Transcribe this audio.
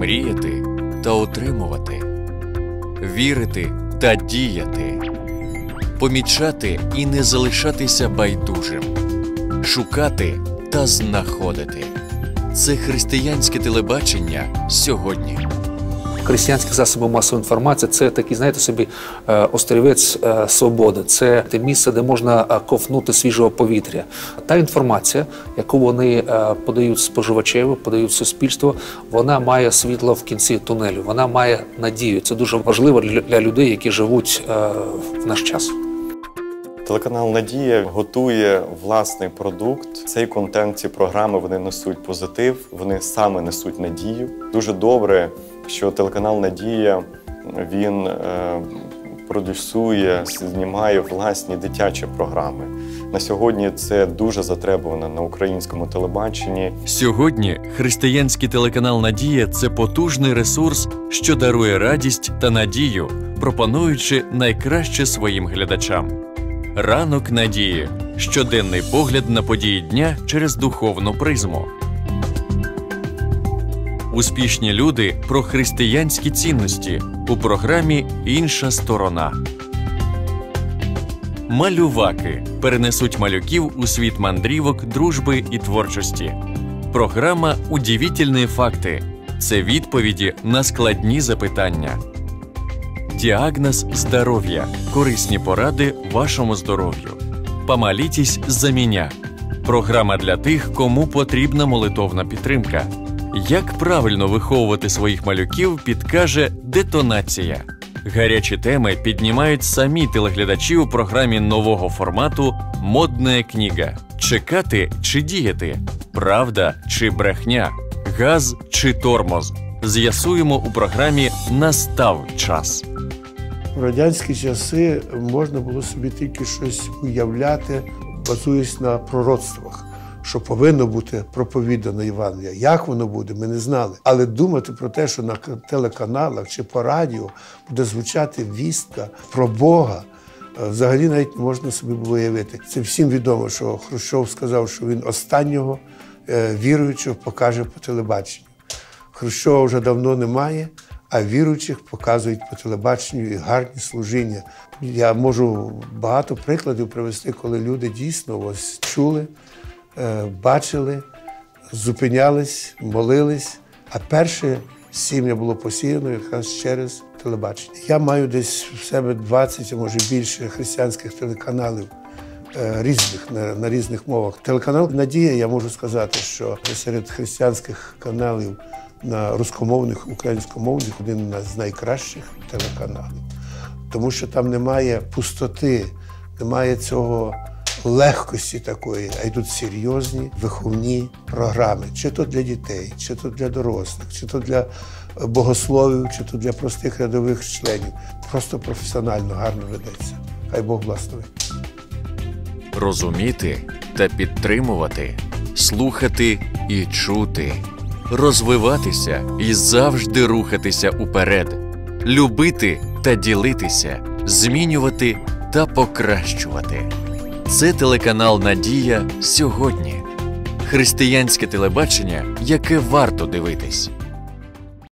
мріяти та отримувати, вірити та діяти, помічати і не залишатися байдужим, шукати та знаходити. Це християнське телебачення сьогодні. Християнські засоби масової інформації це такий, знаєте собі, е, острівець е, свободи. Це те місце, де можна ковнути свіжого повітря. Та інформація, яку вони е, подають споживачеві, подають суспільству, вона має світло в кінці тунелю. Вона має надію. Це дуже важливо для людей, які живуть е, в наш час. Телеканал Надія готує власний продукт. Цей контент, ці програми вони несуть позитив, вони саме несуть надію. Дуже добре, що телеканал Надія він е, продюсує, знімає власні дитячі програми. На сьогодні це дуже затребувано на українському телебаченні. Сьогодні християнський телеканал Надія це потужний ресурс, що дарує радість та надію, пропонуючи найкраще своїм глядачам. Ранок надії щоденний погляд на події дня через духовну призму. Успішні люди про християнські цінності у програмі Інша сторона. Малюваки перенесуть малюків у світ мандрівок, дружби і творчості. Програма Удивительні факти це відповіді на складні запитання. Діагноз здоров'я. Корисні поради вашому здоров'ю. Помолітесь за мене. Програма для тих, кому потрібна молитовна підтримка. Як правильно виховувати своїх малюків, підкаже детонація. Гарячі теми піднімають самі телеглядачі у програмі нового формату Модна книга. Чекати чи діяти? Правда чи брехня? Газ чи тормоз? З'ясуємо у програмі Настав час. В радянські часи можна було собі тільки щось уявляти, базуючись на пророцтвах, що повинно бути проповідано Євангелія. Як воно буде, ми не знали. Але думати про те, що на телеканалах чи по радіо буде звучати вістка про Бога. е, Взагалі навіть можна собі було уявити. Це всім відомо, що Хрущов сказав, що він останнього е, віруючого покаже по телебаченню. Хрущова вже давно немає, а віруючих показують по телебаченню і гарні служіння. Я можу багато прикладів привести, коли люди дійсно ось чули, е, бачили, зупинялись, молились. А перше сім'я було посіяно якраз через телебачення. Я маю десь в себе 20, а може більше християнських телеканалів е, різних на, на різних мовах. Телеканал Надія, я можу сказати, що серед християнських каналів на рускомовних, українськомовних один з найкращих телеканалів. Тому що там немає пустоти, немає цього легкості такої, а йдуть серйозні виховні програми, чи то для дітей, чи то для дорослих, чи то для богословів, чи то для простих рядових членів. Просто професіонально гарно ведеться. Хай Бог благословить. розуміти та підтримувати, слухати і чути, розвиватися і завжди рухатися уперед, любити та ділитися, змінювати та покращувати. Це телеканал Надія сьогодні. Християнське телебачення, яке варто дивитись.